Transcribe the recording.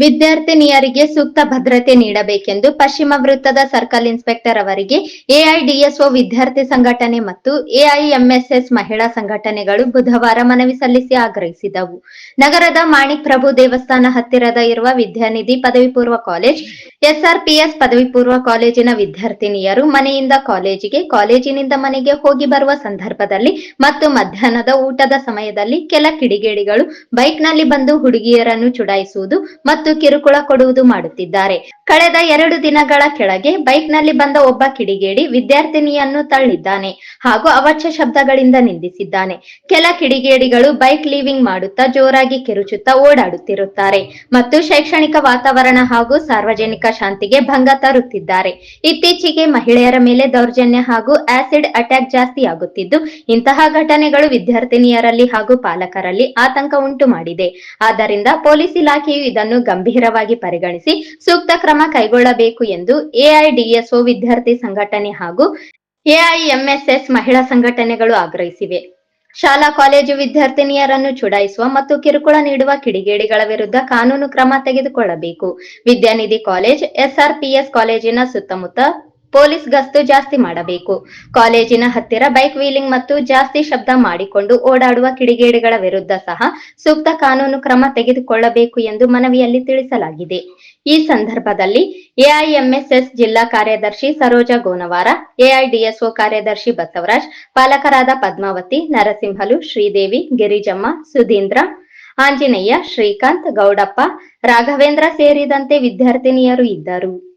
ವಿದ್ಯಾರ್ಥಿನಿಯರಿಗೆ ಸೂಕ್ತ ಭದ್ರತೆ ನೀಡಬೇಕೆಂದು ಪಶ್ಚಿಮ ವೃತ್ತದ ಸರ್ಕಲ್ ಇನ್ಸ್ಪೆಕ್ಟರ್ ಅವರಿಗೆ ಎಐಡಿಎಸ್ಒ ವಿದ್ಯಾರ್ಥಿ ಸಂಘಟನೆ ಮತ್ತು ಎಐಎಂಎಸ್ಎಸ್ ಮಹಿಳಾ ಸಂಘಟನೆಗಳು ಬುಧವಾರ ಮನವಿ ಸಲ್ಲಿಸಿ ಆಗ್ರಹಿಸಿದವು. ನಗರದ ಮಾಣಿಕ್ ಪ್ರಭು ದೇವಸ್ಥಾನ ಹತ್ತಿರದ ಇರುವ ವಿದ್ಯಾನಿಧಿ ಪದವಿ ಪೂರ್ವ ಕಾಲೇಜ್, ಎಸ್ಆರ್ಪಿಎಸ್ ಪದವಿ ಪೂರ್ವ ಕಾಲೇಜಿನ ವಿದ್ಯಾರ್ಥಿನಿಯರು ಮನೆಯಿಂದ ಕಾಲೇಜಿಗೆ, ಕಾಲೇಜಿನಿಂದ ಮನೆಗೆ ಹೋಗಿ ಬರುವ ಸಂದರ್ಭದಲ್ಲಿ ಮತ್ತು ಮಧ್ಯಾಹ್ನದ ಊಟದ ಸಮಯದಲ್ಲಿ ಕೆಲ ಕಿಡಿಗೇಡಿಗಳು ಬೈಕ್ನಲ್ಲಿ ಬಂದು ಹುಡುಗಿಯರನ್ನು ಚುಡಾಯಿಸುವುದು ಮತ್ತು ಕಿರುಕುಳ ಕೊಡುವುದು ಮಾಡುತ್ತಿದ್ದಾರೆ. ಕಳೆದ ಎರಡು ದಿನಗಳ ಕೆಳಗೆ ಬೈಕ್ನಲ್ಲಿ ಬಂದ ಒಬ್ಬ ಕಿಡಿಗೇಡಿ ವಿದ್ಯಾರ್ಥಿನಿಯನ್ನು ತಳ್ಳಿದ್ದಾನೆ ಹಾಗೂ ಅವಚ್ಯ ಶಬ್ದಗಳಿಂದ ನಿಂದಿಸಿದ್ದಾನೆ. ಕೆಲ ಕಿಡಿಗೇಡಿಗಳು ಬೈಕ್ ಲೀವಿಂಗ್ ಮಾಡುತ್ತಾ ಜೋರಾಗಿ ಕಿರುಚುತ್ತಾ ಓಡಾಡುತ್ತಿರುತ್ತಾರೆ ಮತ್ತು ಶೈಕ್ಷಣಿಕ ವಾತಾವರಣ ಹಾಗೂ ಸಾರ್ವಜನಿಕ ಶಾಂತಿಗೆ ಭಂಗ ತರುತ್ತಿದ್ದಾರೆ. ಇತ್ತೀಚೆಗೆ ಮಹಿಳೆಯರ ಮೇಲೆ ದೌರ್ಜನ್ಯ ಹಾಗೂ ಆಸಿಡ್ ಅಟ್ಯಾಕ್ ಜಾಸ್ತಿಯಾಗುತ್ತಿದ್ದು ಇಂತಹ ಘಟನೆಗಳು ವಿದ್ಯಾರ್ಥಿನಿಯರಲ್ಲಿ ಹಾಗೂ ಪಾಲಕರಲ್ಲಿ ಆತಂಕ ಉಂಟು ಮಾಡಿದೆ ಆದ್ದರಿಂದ ಪೊಲೀಸ್ ಇಲಾಖೆಯು ಇದನ್ನು ಗಂಭೀರವಾಗಿ ಪರಿಗಣಿಸಿ ಸೂಕ್ತ ಕ್ರಮ ಕೈಗೊಳ್ಳಬೇಕು ಎಂದು ಎಐಡಿಎಸ್ಒ ವಿದ್ಯಾರ್ಥಿ ಸಂಘಟನೆ ಹಾಗೂ ಎಐಎಂಎಸ್ಎಸ್ ಮಹಿಳಾ ಸಂಘಟನೆಗಳು ಆಗ್ರಹಿಸಿವೆ. ಶಾಲಾ ಕಾಲೇಜು ವಿದ್ಯಾರ್ಥಿನಿಯರನ್ನು ಚುಡಾಯಿಸುವ ಮತ್ತು ಕಿರುಕುಳ ನೀಡುವ ಕಿಡಿಗೇಡಿಗಳ ವಿರುದ್ಧ ಕಾನೂನು ಕ್ರಮ ತೆಗೆದುಕೊಳ್ಳಬೇಕು. ವಿದ್ಯಾನಿಧಿ ಕಾಲೇಜ್, ಎಸ್ಆರ್ಪಿಎಸ್ ಕಾಲೇಜಿನ ಸುತ್ತಮುತ್ತ ಪೊಲೀಸ್ ಗಸ್ತು ಜಾಸ್ತಿ ಮಾಡಬೇಕು. ಕಾಲೇಜಿನ ಹತ್ತಿರ ಬೈಕ್ ವೀಲಿಂಗ್ ಮತ್ತು ಜಾಸ್ತಿ ಶಬ್ದ ಮಾಡಿಕೊಂಡು ಓಡಾಡುವ ಕಿಡಿಗೇಡಿಗಳ ವಿರುದ್ಧ ಸಹ ಸೂಕ್ತ ಕಾನೂನು ಕ್ರಮ ತೆಗೆದುಕೊಳ್ಳಬೇಕು ಎಂದು ಮನವಿಯಲ್ಲಿ ತಿಳಿಸಲಾಗಿದೆ. ಈ ಸಂದರ್ಭದಲ್ಲಿ ಎಐಎಂಎಸ್ಎಸ್ ಜಿಲ್ಲಾ ಕಾರ್ಯದರ್ಶಿ ಸರೋಜಾ ಗೋನವಾರ, ಎಐಡಿಎಸ್ಒ ಕಾರ್ಯದರ್ಶಿ ಬಸವರಾಜ್, ಪಾಲಕರಾದ ಪದ್ಮಾವತಿ, ನರಸಿಂಹಲು, ಶ್ರೀದೇವಿ, ಗಿರಿಜಮ್ಮ, ಸುಧೀಂದ್ರ, ಆಂಜನೇಯ, ಶ್ರೀಕಾಂತ್, ಗೌಡಪ್ಪ, ರಾಘವೇಂದ್ರ ಸೇರಿದಂತೆ ವಿದ್ಯಾರ್ಥಿನಿಯರು ಇದ್ದರು.